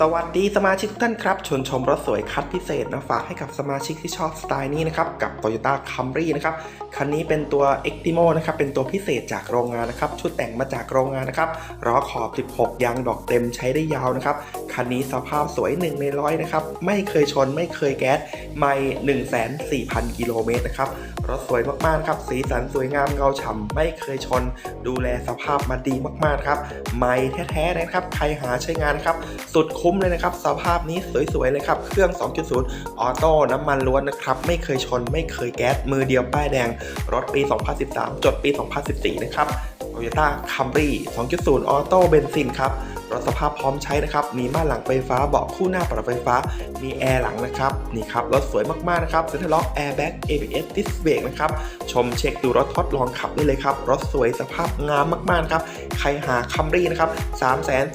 สวัสดีสมาชิกทุกท่านครับ ชวนชมรถสวยคัดพิเศษนะฝากให้กับสมาชิกที่ชอบสไตล์นี้นะครับ กับ Toyota Camry นะครับ คันนี้เป็นตัว Extimo นะครับ เป็นตัวพิเศษจากโรงงานนะครับ ชุดแต่งมาจากโรงงานนะครับล้อขอบ 16 ยางดอกเต็มใช้ได้ยาวนะครับ คันนี้สภาพสวย 1 ในร้อยนะครับ ไม่เคยชนไม่เคยแก๊สไม่14,000 กิโลเมตรนะครับ รถสวยมากๆครับ สีสันสวยงามเงาฉ่ำไม่เคยชน ดูแลสภาพมาดีมากๆครับ ไม่แท้ๆนะครับ ใครหาใช้งานครับ สุดคุ้มเลยนะครับ สภาพนี้สวยๆเลยครับ เครื่อง 2.0 ออโต้น้ำมันล้วนนะครับ ไม่เคยชน ไม่เคยแก๊ส มือเดียวป้ายแดง รถปี 2013 จดปี 2014 นะครับ Toyota Camry 2.0 ออโต้เบนซินครับ สภาพพร้อมใช้นะครับ มีม่านหลังไฟฟ้าเบาะคู่หน้าปรับไฟฟ้า มีแอร์หลังนะครับ นี่ครับ รถสวยมากๆนะครับเซ็นทรัลล็อกแอร์แบ็ก ABS ดิสเบรกนะครับ ชมเช็คดูรถทดลองขับได้เลยครับ รถสวยสภาพงามมากๆครับ ใครหาคัมรี่นะครับ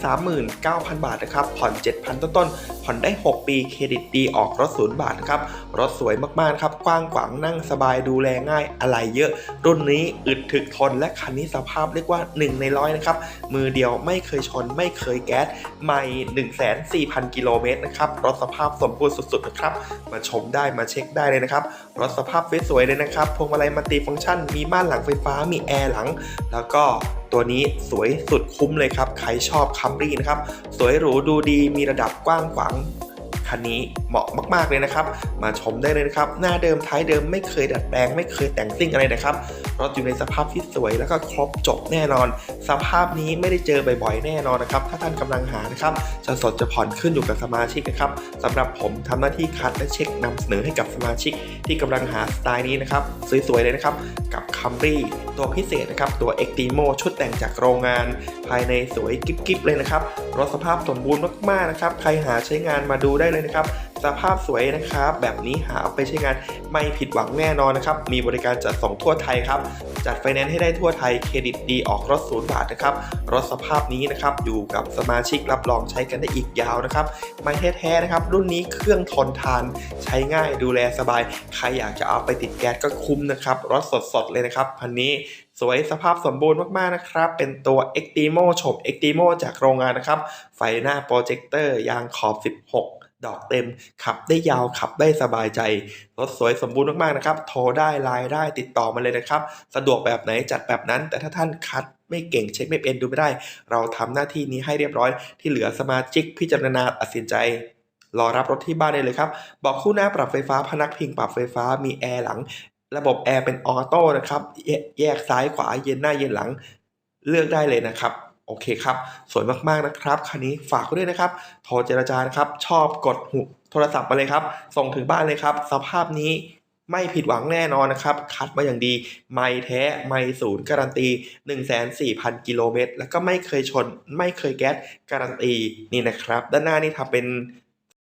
339,000 บาทนะครับ ผ่อน 7,000 ต้นๆ ผ่อนได้ 6 ปี เครดิตดีออกรถศูนย์บาทนะครับ รถสวยมากๆครับ กว้างขวางนั่งสบายดูแลง่าย อะไรเยอะ รุ่นนี้อึดถึกทนและคันนี้สภาพเรียกว่า 1 ในร้อยนะครับ มือเดียวไม่เคยชนไม่เคยยแก๊สไม่ 14,000 กิโลเมตรนะครับรถสภาพสมบูรณ์สุดๆนะครับมาชมได้มาเช็คได้เลยนะครับรถสภาพสวยๆเลยนะครับพวงมาลัยมัลติฟังก์ชัน มีม่านหลังไฟฟ้ามีแอร์หลัง แล้วก็ตัวนี้สวยสุดคุ้มเลยครับ ใครชอบคัมรี่นะครับ สวยหรูดูดีมีระดับกว้างขวางคันนี้ เหมาะมากๆเลยนะครับ มาชมได้เลยนะครับ หน้าเดิมท้ายเดิมไม่เคยดัดแปลง ไม่เคยแต่งซิ่งอะไรนะครับรถอยู่ในสภาพที่สวยแล้วก็ครบจบแน่นอน สภาพนี้ไม่ได้เจอบ่อยๆแน่นอนนะครับ ถ้าท่านกำลังหานะครับจะสดจะผ่อนขึ้นอยู่กับสมาชิกนะครับสำหรับผมทำหน้าที่คัดและเช็คนำเสนอให้กับสมาชิก ที่กำลังหาสไตล์นี้นะครับสวยๆเลยนะครับกับ Camry ตัวพิเศษนะครับตัว Extimo ชุดแต่งจากโรงงาน ภายในสวยกิ๊บๆเลยนะครับรถสภาพสมบูรณ์มากๆนะครับใครหาใช้งานมาดูได้เลยนะครับสภาพสวยนะครับ แบบนี้หาเอาไปใช้งานไม่ผิดหวังแน่นอนนะครับ มีบริการจัดส่งทั่วไทยครับ จัดไฟแนนซ์ให้ได้ทั่วไทย เครดิตดีออกรถศูนย์บาทนะครับ รถสภาพนี้นะครับ อยู่กับสมาชิกรับรองใช้กันได้อีกยาวนะครับ ไม่แท้ๆนะครับ รุ่นนี้เครื่องทนทาน ใช้ง่ายดูแลสบาย ใครอยากจะเอาไปติดแก๊สก็คุ้มนะครับ รถสดๆเลยนะครับคันนี้สวยสภาพสมบูรณ์มาก ๆ นะครับ เป็นตัว Extimo โฉบ Extimo จากโรงงานนะครับ ไฟหน้าโปรเจคเตอร์ยางขอบ 16 ดอกเต็ม ขับได้ยาวขับได้สบายใจรถสวยสมบูรณ์มากๆนะครับ โทรได้ไลน์ได้ติดต่อมาเลยนะครับ สะดวกแบบไหนจัดแบบนั้น แต่ถ้าท่านคัดไม่เก่งเช็คไม่เป็นดูไม่ได้ เราทำหน้าที่นี้ให้เรียบร้อยที่เหลือสมาชิกพิจารณาตัดสินใจรอรับรถที่บ้านได้เลยครับบอกคู่หน้าปรับไฟฟ้าพนักพิงปรับไฟฟ้ามีแอร์หลัง ระบบแอร์เป็นออโต้นะครับแยกซ้ายขวาเย็นหน้าเย็นหลัง เลือกได้เลยนะครับ โอเคครับ สวยมากๆนะครับคันนี้ฝากด้วยนะครับ โทรเจรจานะครับ ชอบกดหุโทรศัพท์มาเลยครับ ส่งถึงบ้านเลยครับ สภาพนี้ไม่ผิดหวังแน่นอนนะครับ คัดมาอย่างดี ไม่แท้ ไม่ศูนย์การันตี 1,400,000กิโลเมตร แล้วก็ไม่เคยชน ไม่เคยแก๊สการันตีนี่นะครับ ด้านหน้านี่ทำเป็น